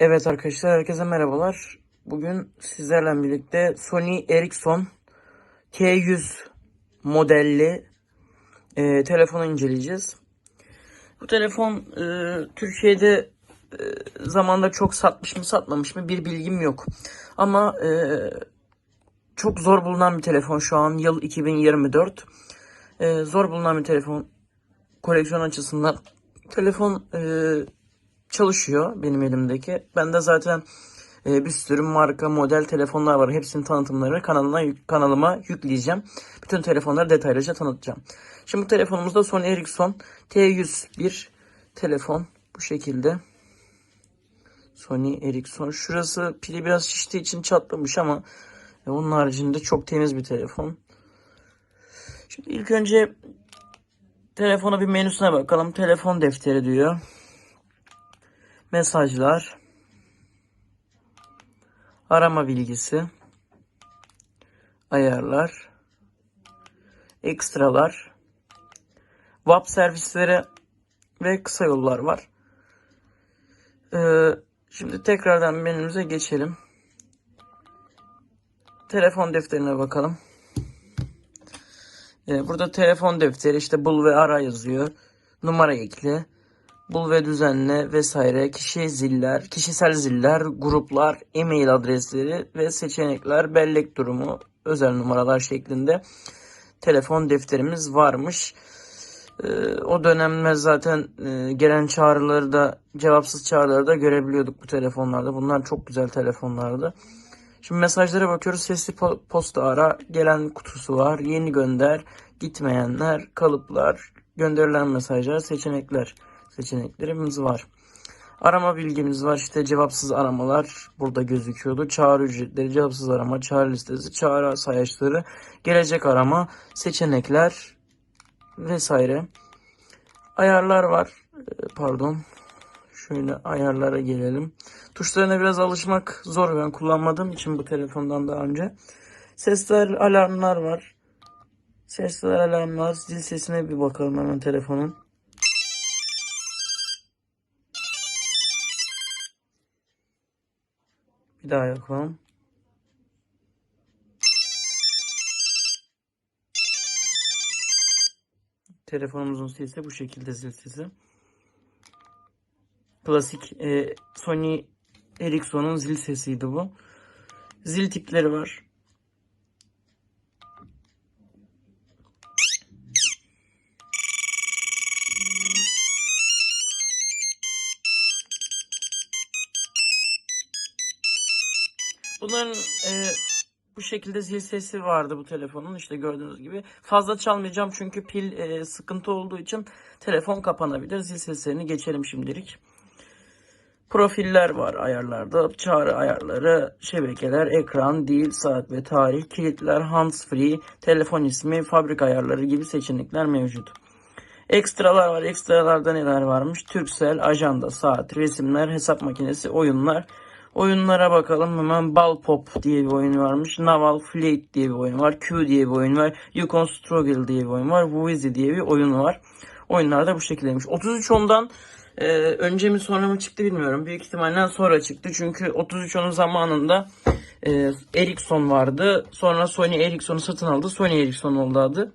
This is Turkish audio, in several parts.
Evet arkadaşlar herkese merhabalar. Bugün sizlerle birlikte Sony Ericsson T100 modelli e, telefonu inceleyeceğiz. Bu telefon e, Türkiye'de e, zamanda çok satmış mı satmamış mı bir bilgim yok. Ama e, çok zor bulunan bir telefon şu an yıl 2024. E, zor bulunan bir telefon koleksiyon açısından. Telefon e, çalışıyor benim elimdeki. Ben de zaten e, bir sürü marka, model telefonlar var. Hepsinin tanıtımlarını kanalına, kanalıma yükleyeceğim. Bütün telefonları detaylıca tanıtacağım. Şimdi bu telefonumuzda Sony Ericsson T101 telefon. Bu şekilde. Sony Ericsson. Şurası pili biraz şiştiği için çatlamış ama e, onun haricinde çok temiz bir telefon. Şimdi ilk önce telefona bir menüsüne bakalım. Telefon defteri diyor mesajlar, arama bilgisi, ayarlar, ekstralar, WAP servisleri ve kısa yollar var. Ee, şimdi tekrardan menümüze geçelim. Telefon defterine bakalım. Ee, burada telefon defteri işte bul ve ara yazıyor. Numara ekle. Bul ve düzenle vesaire kişi ziller, kişisel ziller, gruplar, e-mail adresleri ve seçenekler, bellek durumu, özel numaralar şeklinde telefon defterimiz varmış. Ee, o dönemler zaten e, gelen çağrıları da cevapsız çağrıları da görebiliyorduk bu telefonlarda. Bunlar çok güzel telefonlardı. Şimdi mesajlara bakıyoruz. Sesli po- posta ara, gelen kutusu var, yeni gönder, gitmeyenler, kalıplar, gönderilen mesajlar, seçenekler seçeneklerimiz var. Arama bilgimiz var. İşte cevapsız aramalar burada gözüküyordu. Çağrı ücretleri, cevapsız arama, çağrı listesi, çağrı sayaçları, gelecek arama, seçenekler vesaire. Ayarlar var. Ee, Pardon. Şöyle ayarlara gelelim. Tuşlarına biraz alışmak zor. Ben kullanmadığım için bu telefondan daha önce. Sesler, alarmlar var. Sesler, alarmlar. Zil sesine bir bakalım hemen telefonun. Bir daha yapalım. Telefonumuzun sesi bu şekilde zil sesi. Klasik e, Sony Ericsson'un zil sesiydi bu. Zil tipleri var. Bunların e, bu şekilde zil sesi vardı bu telefonun işte gördüğünüz gibi. Fazla çalmayacağım çünkü pil e, sıkıntı olduğu için telefon kapanabilir. Zil seslerini geçelim şimdilik. Profiller var ayarlarda. Çağrı ayarları, şebekeler, ekran, dil, saat ve tarih, kilitler, hands free, telefon ismi, fabrika ayarları gibi seçenekler mevcut. Ekstralar var. Ekstralarda neler varmış? Turkcell, ajanda, saat, resimler, hesap makinesi, oyunlar. Oyunlara bakalım hemen Ball Pop diye bir oyun varmış. Naval Fleet diye bir oyun var. Q diye bir oyun var. Yukon Struggle diye bir oyun var. Wheezy diye bir oyun var. Oyunlar da bu şekildeymiş. 33 ondan e, önce mi sonra mı çıktı bilmiyorum. Büyük ihtimalle sonra çıktı. Çünkü 33 onun zamanında e, Ericsson vardı. Sonra Sony Ericsson'u satın aldı. Sony Ericsson oldu adı.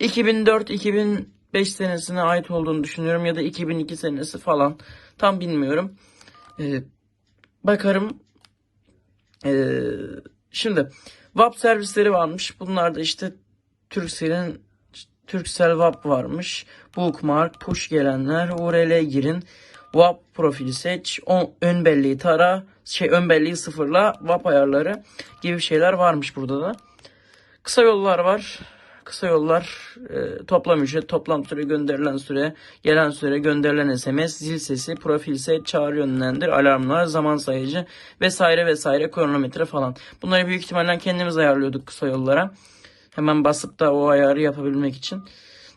2004-2005 senesine ait olduğunu düşünüyorum ya da 2002 senesi falan. Tam bilmiyorum. Ee, bakarım. Ee, şimdi WAP servisleri varmış. Bunlar da işte Turkcell'in Turkcell WAP varmış. Bookmark, push gelenler, URL girin. WAP profili seç, on, ön belleği tara, şey ön belleği sıfırla, WAP ayarları gibi şeyler varmış burada da. Kısa yollar var. Kısa yollar e, toplam ücret, toplam süre, gönderilen süre, gelen süre, gönderilen SMS, zil sesi, profil set, çağrı yönlendir, alarmlar, zaman sayıcı vesaire vesaire, kronometre falan. Bunları büyük ihtimalle kendimiz ayarlıyorduk kısa yollara. Hemen basıp da o ayarı yapabilmek için.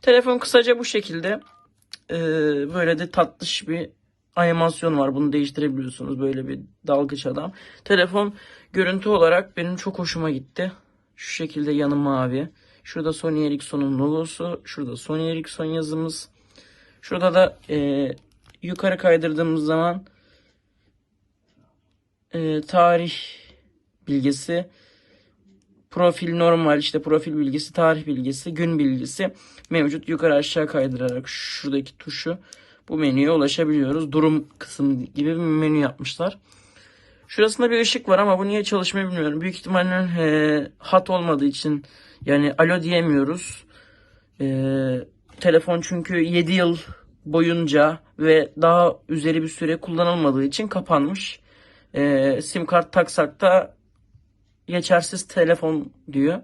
Telefon kısaca bu şekilde. E, böyle de tatlış bir animasyon var. Bunu değiştirebiliyorsunuz. Böyle bir dalgıç adam. Telefon görüntü olarak benim çok hoşuma gitti. Şu şekilde yanı mavi. Şurada Sony Ericsson'un logosu. Şurada Sony Ericsson yazımız. Şurada da e, yukarı kaydırdığımız zaman e, tarih bilgisi, profil normal işte profil bilgisi, tarih bilgisi, gün bilgisi mevcut. Yukarı aşağı kaydırarak şuradaki tuşu bu menüye ulaşabiliyoruz. Durum kısım gibi bir menü yapmışlar. Şurasında bir ışık var ama bu niye çalışmıyor bilmiyorum. Büyük ihtimalle e, hat olmadığı için yani alo diyemiyoruz. E, telefon çünkü 7 yıl boyunca ve daha üzeri bir süre kullanılmadığı için kapanmış. E, sim kart taksak da geçersiz telefon diyor.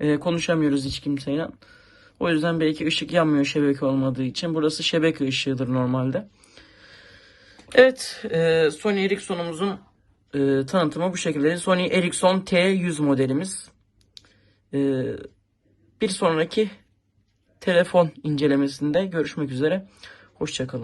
E, konuşamıyoruz hiç kimseyle. O yüzden belki ışık yanmıyor şebeke olmadığı için. Burası şebeke ışığıdır normalde. Evet, e, Sony Ericsson'umuzun e, tanıtımı bu şekilde. Sony Ericsson T100 modelimiz. E, bir sonraki telefon incelemesinde görüşmek üzere. Hoşçakalın.